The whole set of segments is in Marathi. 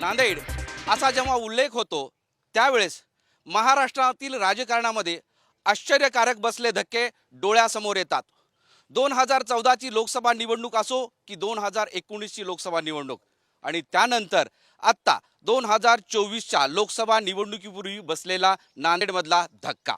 नांदेड असा जेव्हा उल्लेख होतो त्यावेळेस महाराष्ट्रातील राजकारणामध्ये आश्चर्यकारक बसले धक्के डोळ्यासमोर येतात. दोन हजार चौदाची लोकसभा निवडणूक असो की दोन हजार एकोणीसची लोकसभा निवडणूक. आणि त्यानंतर आत्ता दोन हजार चोवीसच्या लोकसभा निवडणुकीपूर्वी बसलेला नांदेडमधला धक्का.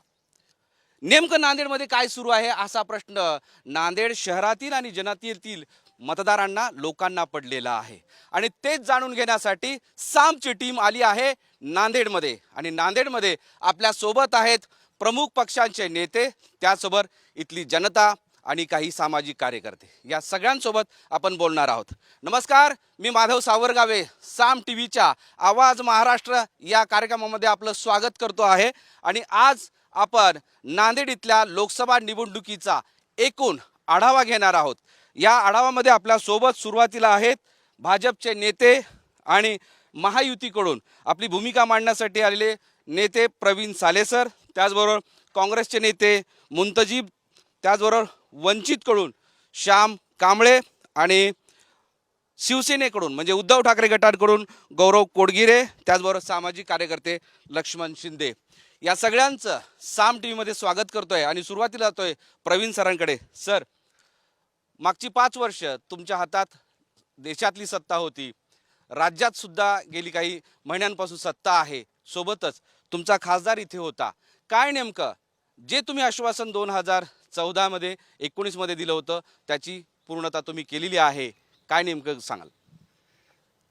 नेमकं नांदेडमध्ये काय सुरू आहे असा प्रश्न नांदेड शहरातील आणि जनातील मतदारांना लोकांना पडलेला आहे. आणि तेच जाणून घेण्यासाठी सामची टीम आली आहे नांदेडमध्ये. आणि नांदेडमध्ये आपल्यासोबत आहेत प्रमुख पक्षांचे नेते त्यासोबत इथली जनता आणि काही सामाजिक कार्यकर्ते. या सगळ्यांसोबत आपण बोलणार आहोत. नमस्कार मी माधव सावरगावे साम टी व्हीच्या आवाज महाराष्ट्र या कार्यक्रमामध्ये आपलं स्वागत करतो आहे. आणि आज आपण नांदेड इथल्या लोकसभा निवडणुकीचा एकूण आढावा घेणार आहोत. या आढावामध्ये आपल्यासोबत सुरुवातीला आहेत भाजपचे नेते आणि महायुतीकडून आपली भूमिका मांडण्यासाठी आलेले नेते प्रवीण सालेसर त्याचबरोबर काँग्रेसचे नेते मुंतजीब त्याचबरोबर वंचितकडून श्याम कांबळे आणि शिवसेनेकडून म्हणजे उद्धव ठाकरे गटांकडून गौरव कोडगिरे त्याचबरोबर सामाजिक कार्यकर्ते लक्ष्मण शिंदे. या सगळ्यांचं साम टी व्हीमध्ये स्वागत करतोय आणि सुरुवातीला जातोय प्रवीण सरांकडे. सर मागची पाच वर्ष तुमच्या हातात देशातली सत्ता होती. राज्यात सुद्धा गेली काही महिन्यांपासून सत्ता आहे. सोबतच तुमचा खासदार इथे होता. काय नेमकं? जे तुम्ही आश्वासन दोन हजार चौदामध्ये एकोणीसमध्ये दिलं होतं त्याची पूर्णता तुम्ही केलेली आहे. काय नेमकं सांगाल?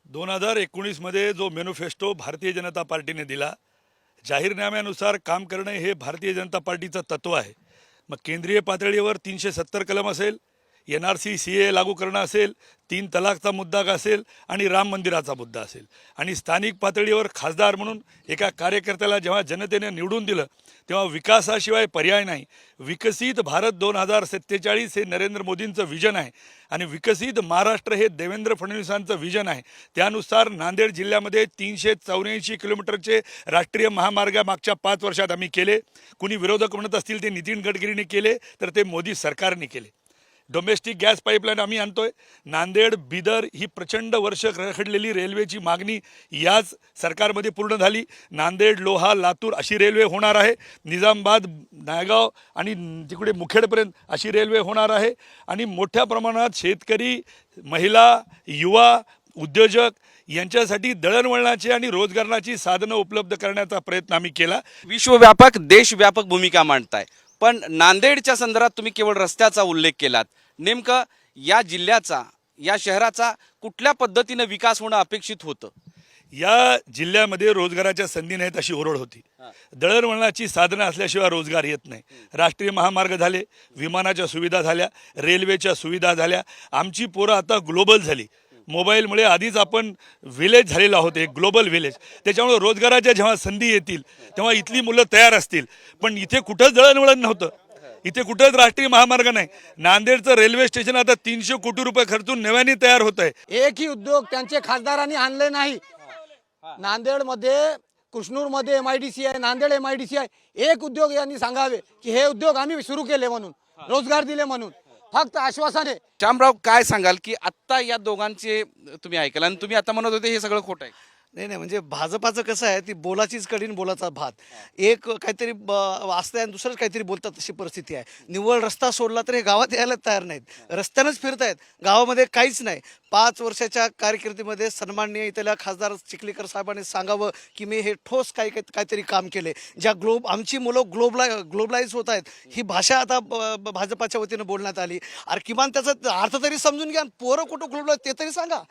दोन हजार एकोणीसमध्ये जो मॅनिफेस्टो भारतीय जनता पार्टीने दिला जाहीरनाम्यानुसार काम करणे हे भारतीय जनता पार्टीचं तत्व आहे. मग केंद्रीय पातळीवर तीनशे सत्तर कलम असेल N R C C A लागू करणं असेल तीन तलाकचा मुद्दा असेल आणि राम मंदिराचा मुद्दा असेल. आणि स्थानिक पातळीवर खासदार म्हणून एका कार्यकर्त्याला जेव्हा जनतेने निवडून दिलं तेव्हा विकासाशिवाय पर्याय नाही. विकसित भारत दोन हजार सत्तेचाळीस हे नरेंद्र मोदींचं विजन आहे. आणि विकसित महाराष्ट्र हे देवेंद्र फडणवीसांचं विजन आहे. त्यानुसार नांदेड जिल्ह्यामध्ये तीनशे चौऱ्याऐंशी किलोमीटरचे राष्ट्रीय महामार्ग मागच्या पाच वर्षात आम्ही केले. कुणी विरोधक म्हणत असतील ते नितीन गडकरींनी केले तर ते मोदी सरकारने केले. डोमेस्टिक गॅस पाईपलाईन आम्ही आणतोय. नांदेड बिदर ही प्रचंड वर्ष रखडलेली रेल्वेची मागणी याच सरकारमध्ये पूर्ण झाली. नांदेड लोहा लातूर अशी रेल्वे होणार आहे. निजामबाद नायगाव आणि तिकडे मुखेडपर्यंत अशी रेल्वे होणार आहे. आणि मोठ्या प्रमाणात शेतकरी महिला युवा उद्योजक यांच्यासाठी दळणवळणाची आणि रोजगाराची साधनं उपलब्ध करण्याचा प्रयत्न आम्ही केला. विश्वव्यापक देशव्यापक भूमिका मांडताय. पण नांदेडच्या संदर्भात तुम्ही केवळ रस्त्याचा उल्लेख केलात. नेमकं या जिल्ह्याचा या शहराचा कुठल्या पद्धतीनं विकास होणं अपेक्षित होतं? या जिल्ह्यामध्ये रोजगाराच्या संधी नाहीत अशी ओरड होती. दळणवळणाची साधनं असल्याशिवाय रोजगार येत नाही. राष्ट्रीय महामार्ग झाले विमानाच्या सुविधा झाल्या रेल्वेच्या सुविधा झाल्या. आमची पोरं आता ग्लोबल झाली. मोबाईलमुळे आधीच आपण विलेज झालेलो आहोत एक ग्लोबल विलेज त्याच्यामुळे रोजगाराच्या जेव्हा संधी येतील तेव्हा इथली मुलं तयार असतील. पण इथे कुठंच दळणवळण नव्हतं. इथे कुठंच राष्ट्रीय महामार्ग नाही. नांदेडचं रेल्वे स्टेशन आता तीनशे कोटी रुपये खर्चून नव्याने तयार होत आहे. एकही उद्योग त्यांचे खासदारांनी आणले नाही. नांदेडमध्ये कृष्णूरमध्ये एम आय डी सी आहे Nanded M I D C आहे एक उद्योग यांनी सांगावे की हे उद्योग आम्ही सुरू केले म्हणून रोजगार दिले म्हणून. फक्त आश्वासाने. श्यामराव काय सांगाल की आत्ता या दोघांचे तुम्ही ऐकाल आणि तुम्ही आता म्हणत होते हे सगळं खोटं आहे. नाही नाही म्हणजे भाजपाचं कसं आहे ती बोलाचीच कडीन बोलाचा भात. एक काहीतरी ब- असतंय आणि दुसरंच काहीतरी बोलतात तशी परिस्थिती आहे. निव्वळ रस्ता सोडला तर हे गावात यायला तयार नाहीत. रस्त्यानंच फिरतायत. गावामध्ये काहीच नाही. पाच वर्षाच्या कारकिर्दीमध्ये सन्माननीय इथल्या खासदार चिखलीकर साहेबांनी सांगावं की मी हे ठोस काही काहीतरी काम केले. ज्या ग्लोब आमची मुलं ग्लोबला ग्लोबलाईज होत आहेत ही भाषा आता ब- ब- भाजपाच्या वतीनं बोलण्यात आली. अरे किमान त्याचा अर्थ तरी समजून घ्या पोरं कुठं ग्लोबलाईज ते तरी सांगा.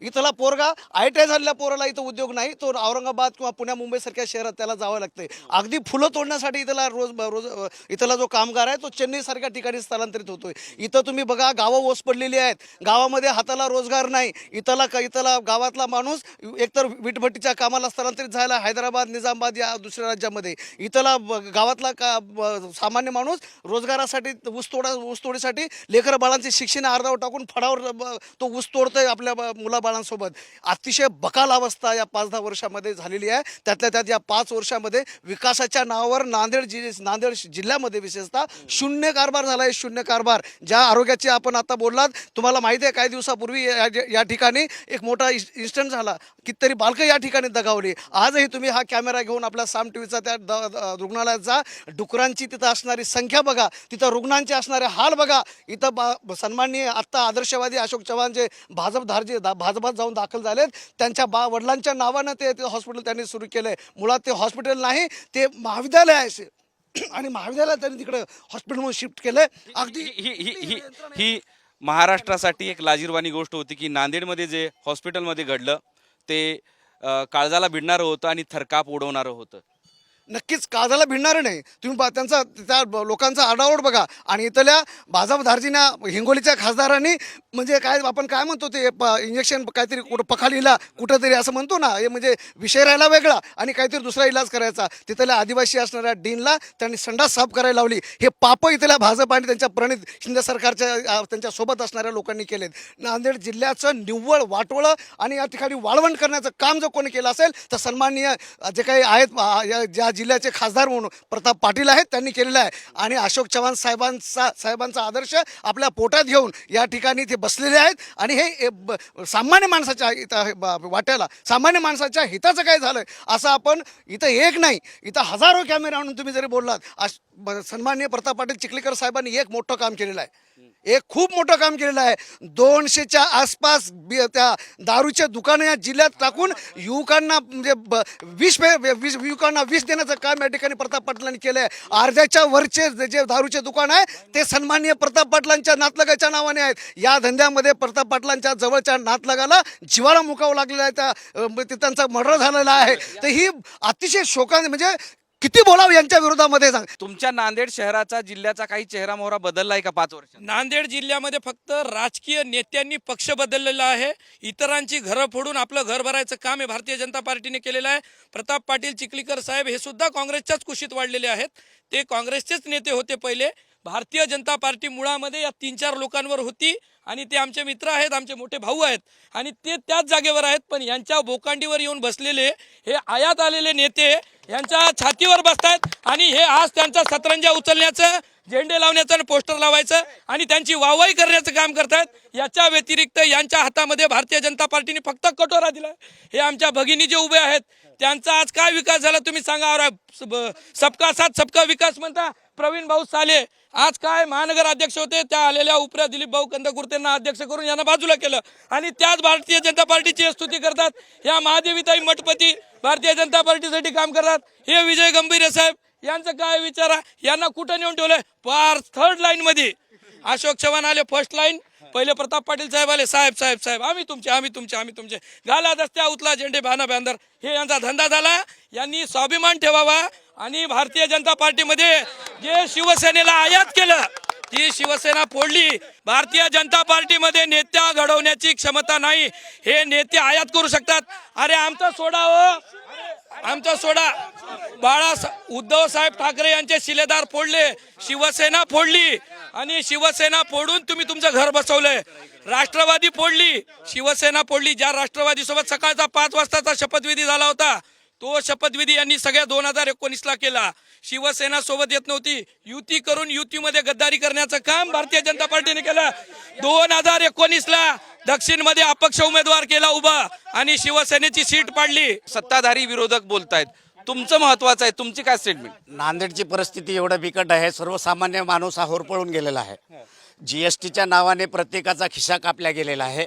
इथला पोरगा आय टी आय झालेल्या पोराला इथं उद्योग नाही तो औरंगाबाद किंवा पुण्या मुंबईसारख्या शहरात त्याला जावं लागतंय. अगदी फुलं तोडण्यासाठी इथला रोज रोज इथला जो कामगार आहे तो चेन्नईसारख्या ठिकाणी स्थलांतरित होतोय. इथं तुम्ही बघा गावं ओस पडलेली आहेत. गावामध्ये हाताला रोजगार नाही. इथला इथला गावातला माणूस एकतर विटभट्टीच्या कामाला स्थलांतरित झाला हैदराबाद निजामाबाद या दुसऱ्या राज्यामध्ये. इथला गावातला का सामान्य माणूस रोजगारासाठी ऊसतोडा ऊसतोडीसाठी लेकर बाळांचे शिक्षण अर्धावर टाकून फडावर तो ऊस तोडतोय आपल्या मुला लेकरबाळांसोबत अतिशय बकाल अवस्था या पाच दहा वर्षामध्ये झालेली आहे. त्यातल्या त्यात या पाच वर्षामध्ये विकासाच्या नावावर नांदेड जि नांदेड जिल्ह्यामध्ये विशेषतः शून्य कारभार झाला आहे. शून्य कारभार. ज्या आरोग्याची आपण आता बोललात तुम्हाला माहिती आहे काही दिवसापूर्वी या ठिकाणी एक मोठा इन्स्टंट झाला. कितीतरी बालकं या ठिकाणी दगावली. आजही तुम्ही हा कॅमेरा घेऊन आपल्या साम टी व्हीचा त्या द- रुग्णालयात जा. डुकरांची तिथं असणारी संख्या बघा. तिथं रुग्णांचे असणारे हाल बघा. इथं बा सन्माननीय आत्ता आदर्शवादी अशोक चव्हाण जे भाजप जे दा भाजपात जाऊन दाखल झालेत. त्यांच्या बा वडिलांच्या नावानं ते हॉस्पिटल त्यांनी सुरू केलं आहे मुळात ते हॉस्पिटल नाही ते महाविद्यालय आहे आणि महाविद्यालयात त्यांनी तिकडे हॉस्पिटल म्हणून शिफ्ट केलंय. अगदी ही ही ही ही महाराष्ट्रासाठी एक लाजीरवाणी गोष्ट होती की नांदेडमध्ये जे हॉस्पिटलमध्ये घडलं ते काळजाला भिडणारं होतं आणि थरकाप उडवणारं होतं. नक्कीच काळजाला भिडणार नाही. तुम्ही बा त्यांचा त्या लोकांचा आडाओड बघा. आणि इथल्या भाजप धारजीना हिंगोलीच्या खासदारांनी म्हणजे काय आपण काय म्हणतो ते प इंजेक्शन काहीतरी कुठं पखालीला कुठंतरी असं म्हणतो ना हे म्हणजे विषय राहिला वेगळा आणि काहीतरी दुसरा इलाज करायचा. तिथल्या आदिवासी असणाऱ्या डीनला त्यांनी संडास साफ करायला लावली. हे पाप इथल्या भाजप आणि त्यांच्या प्रणित शिंदे सरकारच्या त्यांच्यासोबत असणाऱ्या लोकांनी केलेत. नांदेड जिल्ह्याचं निव्वळ वाटोळं आणि या ठिकाणी वाळवंट करण्याचं काम जर कोणी केलं असेल तर सन्माननीय जे काही आहेत या- ज्या जिल्ह्याचे खासदार म्हणून प्रताप पाटील आहेत त्यांनी केलेलं आहे. आणि अशोक चव्हाण साहेबांचा साहेबांचा आदर्श आपल्या पोटात घेऊन या ठिकाणी ते बसलेले आहेत. आणि हे ए, ब- सामान्य माणसाच्या इथं वाट्याला सामान्य माणसाच्या हिताचं काय झालं असं आपण इथं एक नाही इथं हजारो कॅमेरा आणून तुम्ही जरी बोललात अश- सन्माननीय प्रताप पाटील चिखलीकर साहेबांनी एक मोठं काम केलेलं आहे. एक खूप मोठं काम केलेलं आहे. दोनशेच्या आसपास बी- त्या दारूच्या दुकानं या जिल्ह्यात टाकून युवकांना म्हणजे ब- विष पे- विष युवकांना विष देण्याचं काम या ठिकाणी प्रताप पाटलांनी केलं आहे. अर्ध्याच्या वरचे जे- दारूचे दुकान आहे ते सन्माननीय प्रताप पाटलांच्या नातलगाच्या नावाने आहेत. या धंद्यामध्ये प्रताप पाटलांच्या जवळच्या नातलगाला जिवाळा मुकावं लागलेला आहे. त्या त्यांचा मर्डर झालेला आहे. तर ही अतिशय शोकाने म्हणजे किती बोलावं यांच्या विरोधामध्ये सांग. तुमच्या नांदेड शहराचा जिल्ह्याचा काही चेहरा मोहरा बदललाय का पाच वर्षात नांदेड जिल्ह्यामध्ये फक्त राजकीय नेत्यांनी पक्ष बदललेला आहे. इतरांची घरं फोडून आपलं घर भरायचं काम हे भारतीय जनता पार्टीने केलेलं आहे. प्रताप पाटील चिखलीकर साहेब हे सुद्धा काँग्रेसच्याच कुशीत वाढलेले आहेत. ते काँग्रेसचेच नेते होते पहिले. भारतीय जनता पार्टी मुळामध्ये या तीन चार लोकांवर होती. आणि ते आमचे मित्र आहेत आमचे मोठे भाऊ आहेत. आणि ते त्याच जागेवर आहेत पण यांच्या भोकांडीवर येऊन बसलेले हे आयात आलेले नेते यांच्या छातीवर बसतायत. आणि हे आज त्यांचा सतरंजा उचलण्याचं झेंडे लावण्याचं आणि पोस्टर लावायचं आणि त्यांची वाहवाही करण्याचं काम करतायत. याच्या व्यतिरिक्त यांच्या हातामध्ये भारतीय जनता पार्टीने फक्त कटोरा दिला हे आमच्या भगिनी जे उभे आहेत त्यांचा आज काय विकास झाला तुम्ही सांगा. सबका साथ सबका विकास म्हणता. प्रवीण भाऊ साले आज काय महानगर अध्यक्ष होते त्या आलेल्या उपऱ्या दिलीप भाऊ कंदकुर्तेंना अध्यक्ष करून यांना बाजूला केलं. आणि त्याच भारतीय जनता पार्टीची स्तुती करतात. या महादेवीताई मठपती भारतीय जनता पार्टीसाठी काम करतात. हे विजय गंभीर साहेब. यांचं काय विचारा यांना कुठं नेऊन ठेवलंय? पार थर्ड लाईन मध्ये. अशोक चव्हाण आले फर्स्ट लाईन पहिले प्रताप पाटील साहेब आले. साहेब साहेब साहेब आम्ही तुमचे आम्ही तुमचे आम्ही तुमचे. घाला दस्त्या उतला झेंडे बाना बॅनर हे यांचा धंदा झाला. यांनी स्वाभिमान ठेवावा. आणि भारतीय जनता पार्टीमध्ये जे शिवसेनेला आयात केलं ती शिवसेना फोडली भारतीय जनता पार्टीमध्ये नेत्या घडवण्याची क्षमता नाही. हे नेते आयात करू शकतात. अरे आमचा सोडा हो. आमचा सोडा. बाळा उद्धव साहेब ठाकरे यांचे शिलेदार फोडले शिवसेना फोडली. आणि शिवसेना फोडून तुम्ही तुमचं घर बसवलंय. राष्ट्रवादी फोडली शिवसेना फोडली. ज्या राष्ट्रवादी सोबत सकाळचा पाच वाजताचा शपथविधी झाला होता तो शपथविधी यांनी सगळ्या दोन हजार एकोणीसला केला. शिवसेना सोबत येत नव्हती. युती करून युतीमध्ये गद्दारी करण्याचं काम भारतीय जनता पार्टीने केलं. दोन हजार एकोणीसला दक्षिणमध्ये अपक्ष उमेदवार केला उभा आणि शिवसेनेची सीट पाडली. सत्ताधारी विरोधक बोलतायत. तुमचं महत्वाचं आहे. तुमची काय स्टेटमेंट नांदेडची परिस्थिती एवढं बिकट आहे. सर्वसामान्य माणूस हा होरपळून गेलेला आहे. जीएसटीच्या नावाने प्रत्येकाचा खिसा कापला गेलेला आहे.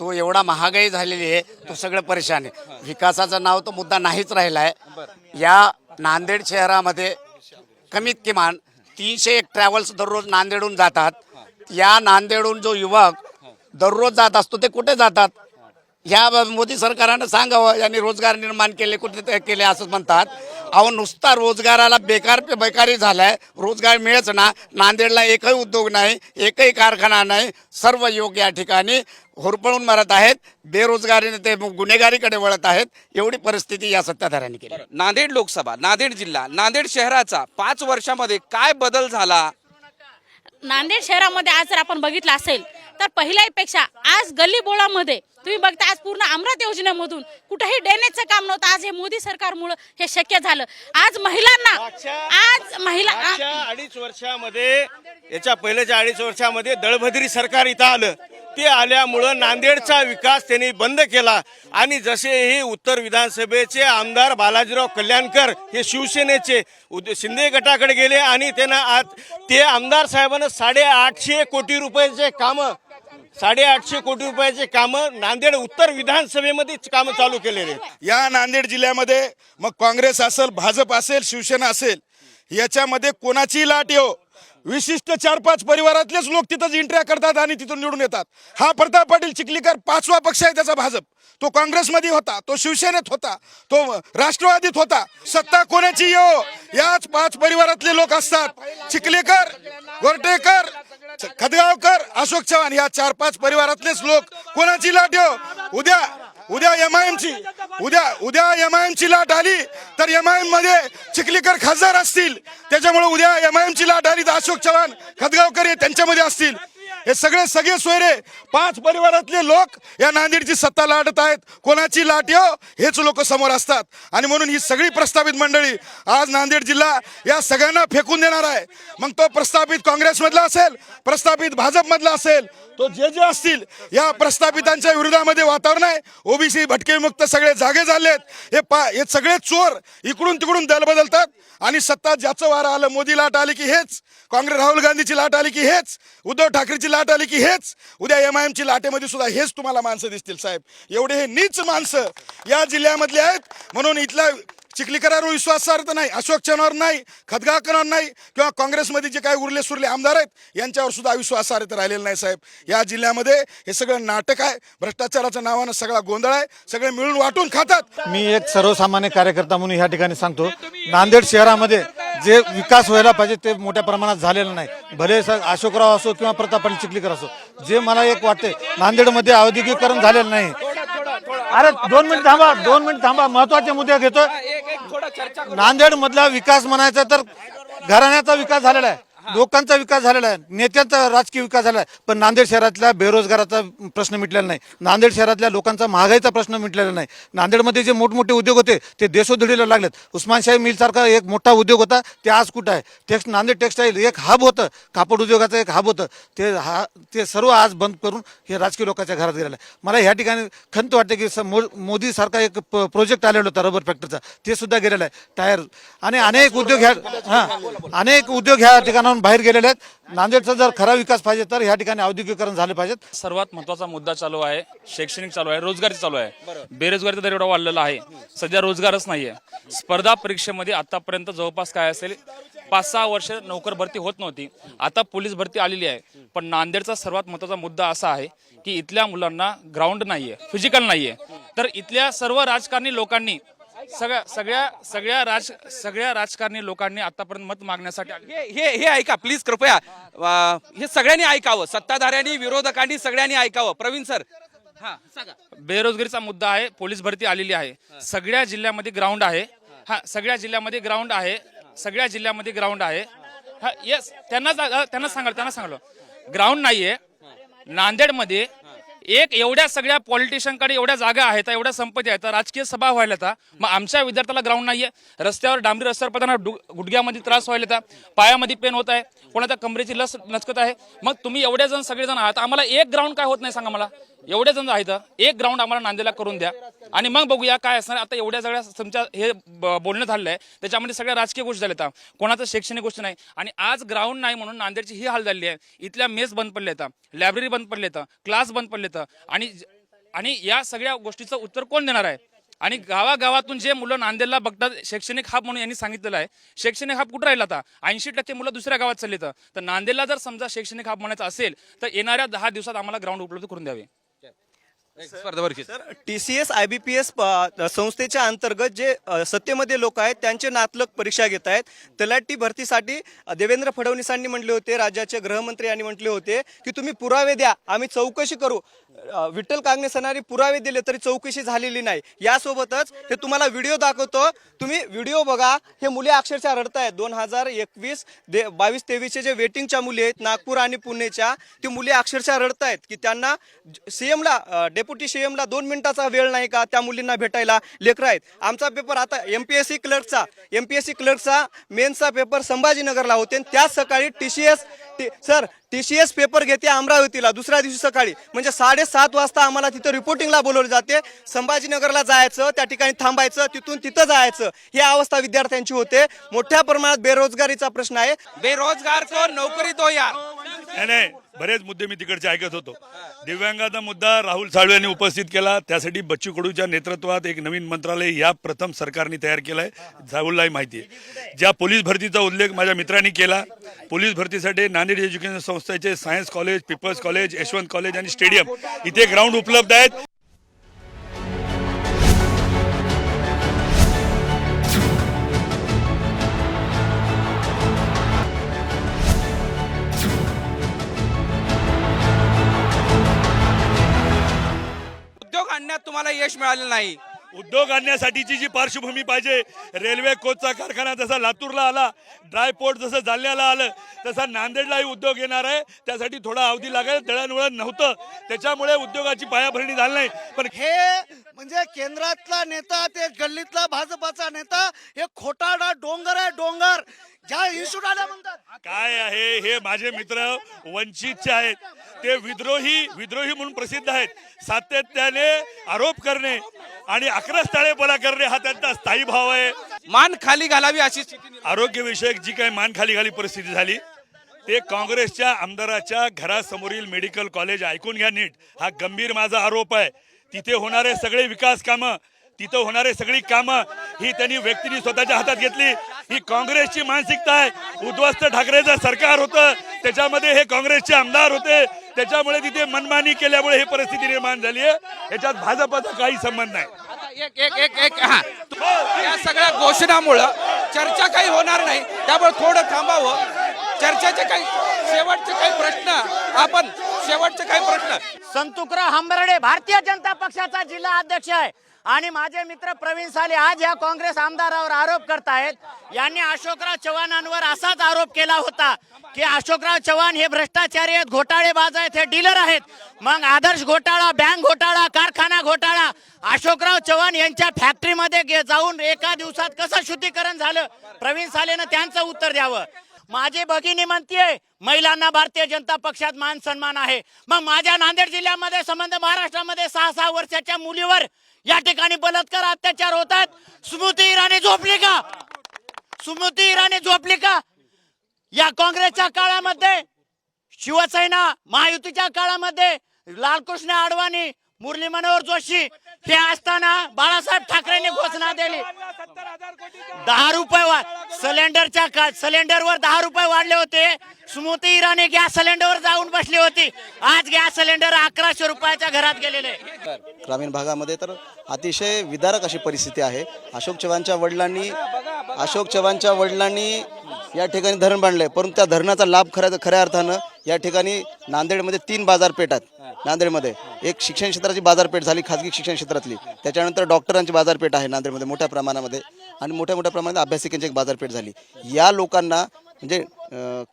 तो एवढा महागाई झालेली आहे तो सगळं परेशान आहे. विकासाचं नाव तो मुद्दा नाहीच राहिला आहे. या नांदेड शहरामध्ये कमीत किमान तीनशे एक ट्रॅव्हल्स दररोज नांदेडहून जातात. या नांदेडहून जो युवक दररोज जात असतो ते कुठे जातात? ह्या ब- मोदी सरकारनं सांगावं यांनी रोजगार निर्माण केले कुठे ते केले असं म्हणतात. अहो नुसता रोजगाराला बेकार बेकारी झालाय. रोजगार मिळच ना. नांदेडला एकही उद्योग नाही एकही कारखाना नाही. सर्व युवक या ठिकाणी होरपळून मरत आहेत. बेरोजगारीने ते गुन्हेगारीकडे वळत आहेत. एवढी परिस्थिती या सत्ताधाऱ्यांनी केली. नांदेड लोकसभा नांदेड जिल्हा नांदेड शहराचा पाच वर्षामध्ये काय बदल झाला? नांदेड शहरामध्ये आज जर आपण बघितलं असेल तर पहिल्यापेक्षा आज गल्ली बोळामध्ये तुम्ही बघता आज पूर्ण अमृत योजनेमधून कुठेही देण्याचं काम नव्हतं. आज हे मोदी सरकारमुळं हे शक्य झालं. आज महिलांना आज महिला अडीच वर्षामध्ये याच्या पहिल्याच्या अडीच वर्षामध्ये दळभद्री सरकार इथं आलं. ते आल्यामुळं नांदेडचा विकास त्यांनी बंद केला. आणि जसे हे उत्तर विधानसभेचे आमदार बालाजीराव कल्याणकर हे शिवसेनेचे शिंदे गटाकडे गेले आणि त्यांना आज ते आमदार साहेबांना साडेआठशे कोटी रुपयाचे कामं साडेआठशे कोटी रुपयाचे कामं नांदेड उत्तर विधानसभेमध्ये कामं चालू केलेले आहेत. या नांदेड जिल्ह्यामध्ये मग काँग्रेस असेल भाजप असेल शिवसेना असेल याच्यामध्ये कोणाची लाट येऊ विशिष्ट चार पाच परिवारातलेच लोक तिथं एंट्र्या करतात आणि तिथून निवडून येतात. हा प्रताप पाटील चिखलीकर पाचवा पक्ष आहे त्याचा भाजप. तो काँग्रेसमध्ये होता तो शिवसेनेत होता तो राष्ट्रवादीत होता. सत्ता कोणाची येऊ याच पाच परिवारातले लोक असतात. चिखलीकर गोरटेकर खदगावकर अशोक चव्हाण या चार पाच परिवारातलेच लोक. कोणाची लाट येऊ उद्या उद्या एम आय ची उद्या उद्या एम आय ची लाट आली तर एम आयमध्ये चिखलीकर खासदार असतील. त्याच्यामुळे उद्या एम आय ची लाट आली तर अशोक चव्हाण खदगावकर हे त्यांच्यामध्ये असतील. हे सगळे सगळे सोयरे पाच परिवारातले लोक या नांदेडची सत्ता लाटत आहेत. कोणाची लाट येऊ हेच लोक समोर असतात. आणि म्हणून ही सगळी प्रस्थापित मंडळी आज नांदेड जिल्हा या सगळ्यांना फेकून देणार आहे. मग तो प्रस्थापित काँग्रेसमधला असेल प्रस्थापित भाजपमधला असेल तो जे जे असतील या प्रस्थापितांच्या विरोधामध्ये वातावरण आहे. ओबीसी भटके मुक्त सगळे जागे झालेत. हे पा हे सगळे चोर इकडून तिकडून दल बदलतात. आणि सत्ता ज्याचं वारं आलं मोदी लाट आली की हेच. काँग्रेस राहुल गांधीची लाट आली की हेच. उद्धव ठाकरेची लाट आली की हेच. उद्या एम आय एमची लाटेमध्ये सुद्धा हेच तुम्हाला माणसं दिसतील साहेब. एवढे हे नीच माणसं या जिल्ह्यामधले आहेत. म्हणून इथल्या चिखलीकरांवर विश्वासार्थ नाही अशोक चव्हाणवर नाही खदगाकरांवर नाही किंवा काँग्रेसमध्ये जे काही उरले सुरले आमदार आहेत यांच्यावर सुद्धा विश्वासार्हता राहिलेला नाही साहेब. या जिल्ह्यामध्ये हे सगळं नाटक आहे भ्रष्टाचाराच्या नावानं सगळा गोंधळ आहे सगळे मिळून वाटून खातात. मी एक सर्वसामान्य कार्यकर्ता म्हणून ह्या ठिकाणी सांगतो नांदेड शहरामध्ये जे विकास व्हायला पाहिजे ते मोठ्या प्रमाणात झालेलं नाही. भले अशोकराव असो किंवा प्रताप पाटील चिखलीकर असो जे मला एक वाटते नांदेडमध्ये औद्योगिकरण झालेलं नाही. अरे दोन मिनिट थांबा दोन मिनिट थांबा. महत्त्वाचे मुद्दे घेतो नांदेड मधला विकास म्हणायचा तर घराण्याचा विकास झालेला आहे. लोकांचा विकास झालेला आहे. नेत्यांचा राजकीय विकास झाला आहे. पण नांदेड शहरातल्या बेरोजगाराचा प्रश्न मिटलेला नाही. नांदेड शहरातल्या लोकांचा महागाईचा प्रश्न मिटलेला नाही. नांदेडमध्ये जे मोठमोठे उद्योग होते ते देशोधडीला लागलेत. उस्मानशाही मिलसारखा एक मोठा उद्योग होता ते आज कुठं आहे? टेक्स नांदेड टेक्सटाईल एक हब होतं. कापड उद्योगाचं एक हब होतं. ते हा ते सर्व आज बंद करून हे राजकीय लोकांच्या घरात गेलेलं आहे. मला ह्या ठिकाणी खंत वाटते की मोदीसारखा मो- एक प्रोजेक्ट आलेला होता रबर फॅक्टरीचा ते सुद्धा गेलेला आहे. टायर. आणि अनेक उद्योग ह्या हा अनेक उद्योग ह्या ठिकाणाहून बाहेर गेलेले आहेत. नांदेडचा जर खरा विकास पाहिजे तर या ठिकाणी औद्योगिकरण झाले पाहिजेत. सर्वात महत्त्वाचा मुद्दा चालू आहे शैक्षणिक चालू आहे रोजगारी चालू आहे. बेरोजगारीचा दर एवढा वाढलेला आहे. सध्या रोजगारच नाहीये. स्पर्धा परीक्षेमध्ये आतापर्यंत जवळपास काय असेल पाच सहा वर्ष नोकर भरती होत नव्हती. आता पोलीस भरती आलेली आहे. पण नांदेडचा सर्वात महत्त्वाचा मुद्दा असा आहे की इथल्या मुलांना ग्राउंड नाहीये फिजिकल नाहीये. तर इथल्या सर्व राजकारणी लोकांनी सगळ्या सगळ्या सगळ्या राज सगळ्या राजकारणी लोकांनी आतापर्यंत मत मागण्यासाठी आले. हे हे हे ऐका प्लीज कृपया. अं, हे सगळ्यांनी ऐकावं सत्ताधाऱ्यांनी विरोधकांनी सगळ्यांनी ऐकावं. प्रवीण सर. हा सांगा. बेरोजगारीचा मुद्दा आहे पोलीस भरती आलेली आहे. सगळ्या जिल्ह्यामध्ये ग्राउंड आहे. हा सगळ्या जिल्ह्यामध्ये ग्राउंड आहे. सगळ्या जिल्ह्यामध्ये ग्राउंड आहे. हा येस त्यांना जा- त्यांना सांगाल त्यांना सांगलो ग्राउंड नाहीये. नांदेडमध्ये एक एवढ्या सगळ्या पॉलिटिशियनकडे एवढ्या जागा आहेत एवढ्या संपत्ती आहेत राजकीय सभा व्हायला होता मग आमच्या विद्यार्थ्याला ग्राउंड नाहीये. रस्त्यावर डांबरी रस्त्यावर पडताना गुडघ्यामध्ये त्रास व्हायला होता पायामध्ये पेन होत आहे. कोणाच्या कमरेची लस नचकत आहे. मग तुम्ही एवढे जण सगळेजण आहात. आम्हाला एक ग्राउंड काय होत नाही सांगा मला. एवढे जण आहेत एक ग्राउंड आम्हाला नांदेडला करून द्या. आणि मग बघूया काय असणार. आता एवढ्या सगळ्या तुमच्या हे बोलणं झालेलं आहे त्याच्यामध्ये सगळ्या राजकीय गोष्टी झाल्या आहेत. कोणाचं शैक्षणिक गोष्ट नाही. आणि आज ग्राउंड नाही म्हणून नांदेडची ही हाल झाली आहे. इथल्या मेस बंद पडले आहेत. लायब्ररी बंद पडले आहेत. क्लास बंद पडले येतं आणि आणि या सगळ्या गोष्टीचं उत्तर कोण देणार आहे? आणि गावागावातून जे मुलं नांदेडला बघतात शैक्षणिक हाब म्हणून यांनी सांगितलेलं आहे शैक्षणिक हाब कुठं राहिला आता? ऐंशी टक्के मुलं दुसऱ्या गावात चालले तर नांदेडला जर समजा शैक्षणिक हाब म्हणायचं असेल तर येणाऱ्या दहा दिवसात आम्हाला ग्राउंड उपलब्ध करून द्यावे. स्पर्धा परीक्षेत तर T C S I B P S संस्थेच्या अंतर्गत जे अ, सत्तेमध्ये लोक आहेत त्यांचे नातलग परीक्षा घेत आहेत. तलाठी भरतीसाठी अ, देवेंद्र फडणवीसांनी म्हटले होते राज्याचे गृहमंत्री यांनी म्हटले होते की तुम्ही पुरावे द्या आम्ही चौकशी करू. विठ्ठल कांगणे सणाने पुरावे दिले तरी चौकशी झालेली नाही. यासोबतच हे तुम्हाला व्हिडिओ दाखवतो. तुम्ही व्हिडिओ बघा. हे मुले अक्षरशः रडतायत. दोन हजार एकवीस दे बावीस तेवीसचे जे वेटिंगच्या मुली आहेत नागपूर आणि पुणेच्या ती मुले अक्षरशः रडतायत की त्यांना सीएमला डेप्युटी सीएमला दोन मिनिटाचा वेळ नाही का त्या मुलींना भेटायला? लेकरं आहेत. आमचा पेपर आता एम पी एस सी क्लर्कचा एम पी एस सी क्लर्कचा मेन्सचा पेपर संभाजीनगरला होते. आणि त्याच सकाळी T C S sir T C S paper घेते अमरावतीला दुसऱ्या दिवशी सकाळी. म्हणजे साडेसात वाजता आम्हाला तिथं रिपोर्टिंगला बोलवले जाते. संभाजीनगरला जायचं त्या ठिकाणी थांबायचं तिथून तिथं जायचं. ही अवस्था विद्यार्थ्यांची होते. मोठ्या प्रमाणात बेरोजगारीचा प्रश्न आहे. बेरोजगार नोकरी दो यार. बरेच मुद्दे मी तिकडचे ऐकत होतो. दिव्यांगाचा मुद्दा राहुल साळवे यांनी उपस्थित केला. त्यासाठी बच्चू कडूच्या नेतृत्वात एक नवीन मंत्रालय या प्रथम सरकारने तयार केलंय. राहुललाही माहिती आहे. ज्या पोलीस भरतीचा उल्लेख माझ्या मित्रांनी केला पोलीस भरतीसाठी नांदेड एज्युकेशन संस्थेचे science college people's college Yashwant college आणि स्टेडियम इथे ग्राउंड उपलब्ध आहेत. आणण्यात तुम्हाला यश मिळालं नाही. उद्योग आणण्यासाठीची जी पार्श्वभूमी पाहिजे रेल्वे कोचचा कारखाना जसा लातूरला आला ड्रायपोर्ट जसं जालन्याला आलं तसा नांदेडलाही उद्योग येणार आहे. त्यासाठी थोडा अवधी लागेल दळणवळण नव्हतं. त्याच्यामुळे उद्योगाची पायाभरणी झाली नाही. पण हे म्हणजे केंद्रातला नेता ते गल्लीतला भाजपाचा नेता हे खोटाडा डोंगर आहे डोंगर. ज्या इन्स्टिट्यूट आल्या म्हणतात. काय आहे हे माझे मित्र वंचितचे आहेत. ते विद्रोही विद्रोही म्हणून प्रसिद्ध आहेत. सातत्याने आरोप करणे आणि अक्रस्ताळेपणा करणे हा त्यांचा स्थायी भाव आहे. मान खाली घालावी अशी आरोग्यविषयक जी काही मान खाली खाली परिस्थिती झाली ते काँग्रेसच्या आमदाराच्या घरासमोरील मेडिकल कॉलेज ऐकून घ्या नीट. हा गंभीर माझा आरोप आहे. तिथे होणारे सगळे विकास कामं तिथं होणारे सगळी कामं ही त्यांनी व्यक्तीने स्वतःच्या हातात घेतली. ही काँग्रेसची मानसिकता आहे. उद्ध्वस्त ठाकरेचं सरकार होतं. त्याच्यामध्ये हे काँग्रेसचे आमदार होते. त्याच्यामुळे तिथे मनमानी केल्यामुळे ही परिस्थिती निर्माण झाली आहे. याच्यात भाजपचा काही संबंध नाही. आता एक एक एक एक हा. या सगळ्या घोषणामुळं चर्चा काही होणार नाही. त्यामुळे थोडं थांबावं. चर्चेचे काही शेवटचे काही प्रश्न आपण शेवटचे काही प्रश्न. संतुकराव हंबर्डे भारतीय जनता पक्षाचा जिल्हा अध्यक्ष आहे. आणि माझे मित्र प्रवीण साले आज या काँग्रेस आमदारावर आरोप करतायत. यांनी अशोकराव चव्हाणांवर असाच आरोप केला होता की अशोकराव चव्हाण हे भ्रष्टाचारी आहेत घोटाळेबाज आहेत हे डीलर आहेत. मग आदर्श घोटाळा बँक घोटाळा कारखाना घोटाळा अशोकराव चव्हाण यांच्या फॅक्टरीमध्ये गे- जाऊन एका दिवसात कसं शुद्धीकरण झालं? प्रवीण सालेनं त्यांचं उत्तर द्यावं. माझी भगिनी म्हणतीये महिलांना भारतीय जनता पक्षात मान सन्मान आहे. मग माझ्या नांदेड जिल्ह्यामध्ये संबंध महाराष्ट्रामध्ये सहा सहा वर्षाच्या मुलीवर या ठिकाणी बलात्कार अत्याचार होत आहेत. स्मृती इराणी झोपली का? स्मृती इराणी झोपली का? या काँग्रेसच्या काळामध्ये शिवसेना महायुतीच्या काळामध्ये लालकृष्ण अडवाणी मुरली मनोहर जोशी हे असताना बाळासाहेब ठाकरेंनी घोषणा दिली. दहा रुपये वा सिलेंडरच्या का सिलेंडरवर दहा रुपये वाढले होते. स्मृती इराणी गॅस सिलेंडरवर जाऊन बसली होती. आज गॅस सिलेंडर अकराशे रुपयाच्या घरात गेलेले ग्रामीण भागामध्ये तर अतिशय विदारक अशी परिस्थिती आहे. अशोक चव्हाणच्या वडिलांनी अशोक चव्हाणच्या वडिलांनी या ठिकाणी धरण बांधलंय. परंतु त्या धरणाचा लाभ खऱ्या खऱ्या अर्थानं या ठिकाणी नांदेडमध्ये तीन बाजारपेठ आहेत. नांदेडमध्ये. एक शिक्षण क्षेत्राची बाजारपेठ झाली खाजगी शिक्षण क्षेत्रातली. त्याच्यानंतर डॉक्टरांची बाजारपेठ आहे नांदेडमध्ये मोठ्या प्रमाणामध्ये. आणि मोठ्या मोठ्या प्रमाणात अभ्यासिकांची एक बाजारपेठ झाली. या लोकांना म्हणजे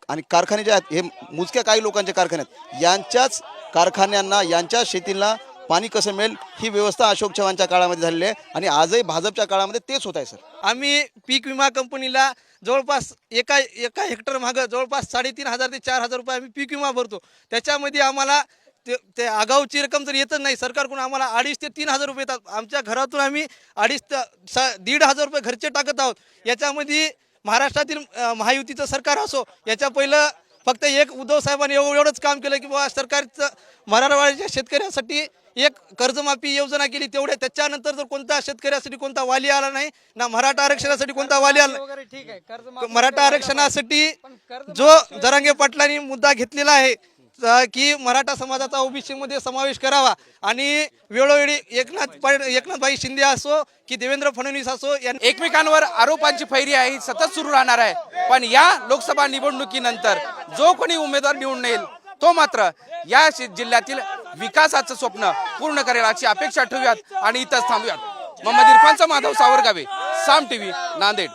आणि कारखाने जे आहेत हे मोजक्या काही लोकांचे कारखाने आहेत. यांच्याच कारखान्यांना यांच्या शेतीला पाणी कसं मिळेल ही व्यवस्था अशोक चव्हाणच्या काळामध्ये झालेली आहे. आणि आजही भाजपच्या काळामध्ये तेच होत आहे सर. आम्ही पीक विमा कंपनीला जवळपास एका एका हेक्टर मागं जवळपास साडेतीन हजार ते चार हजार रुपये आम्ही पीक विमा भरतो. त्याच्यामध्ये आम्हाला ते ते आगाऊची रक्कम जर येतच नाही. सरकारकडून आम्हाला अडीच ते तीन हजार रुपये येतात. आमच्या घरातून आम्ही अडीच ते स- दीड हजार रुपये घरचे टाकत आहोत. याच्यामध्ये महाराष्ट्रातील महायुतीचं सरकार असो याच्या पहिलं फक्त एक उद्धव साहेबांनी एवढं एवढंच काम केलं की बाबा सरकारचं मराठवाड्याच्या शेतकऱ्यांसाठी एक कर्जमाफी योजना केली तेवढे त्याच्यानंतर जर कोणता शेतकऱ्यासाठी कोणता वाली आला नाही ना मराठा आरक्षणासाठी कोणता वाली आला मराठा आरक्षणासाठी जो जरांगे पाटलांनी मुद्दा घेतलेला आहे की मराठा समाजाचा ओबीसीमध्ये समावेश करावा. आणि वेळोवेळी एकनाथ एकनाथभाई शिंदे असो की देवेंद्र फडणवीस असो यांनी एकमेकांवर आरोपांची फैरी आहे ही सतत सुरू राहणार आहे. पण या लोकसभा निवडणुकीनंतर जो कोणी उमेदवार निवडून येईल तो मात्र या शि- जिल्ह्यातील विकासाचं स्वप्न पूर्ण करेल अशी अपेक्षा ठेवूयात आणि इथंच थांबूयात. मोहम्मद इरफानचा माधव सावरगावे साम टीव्ही नांदेड.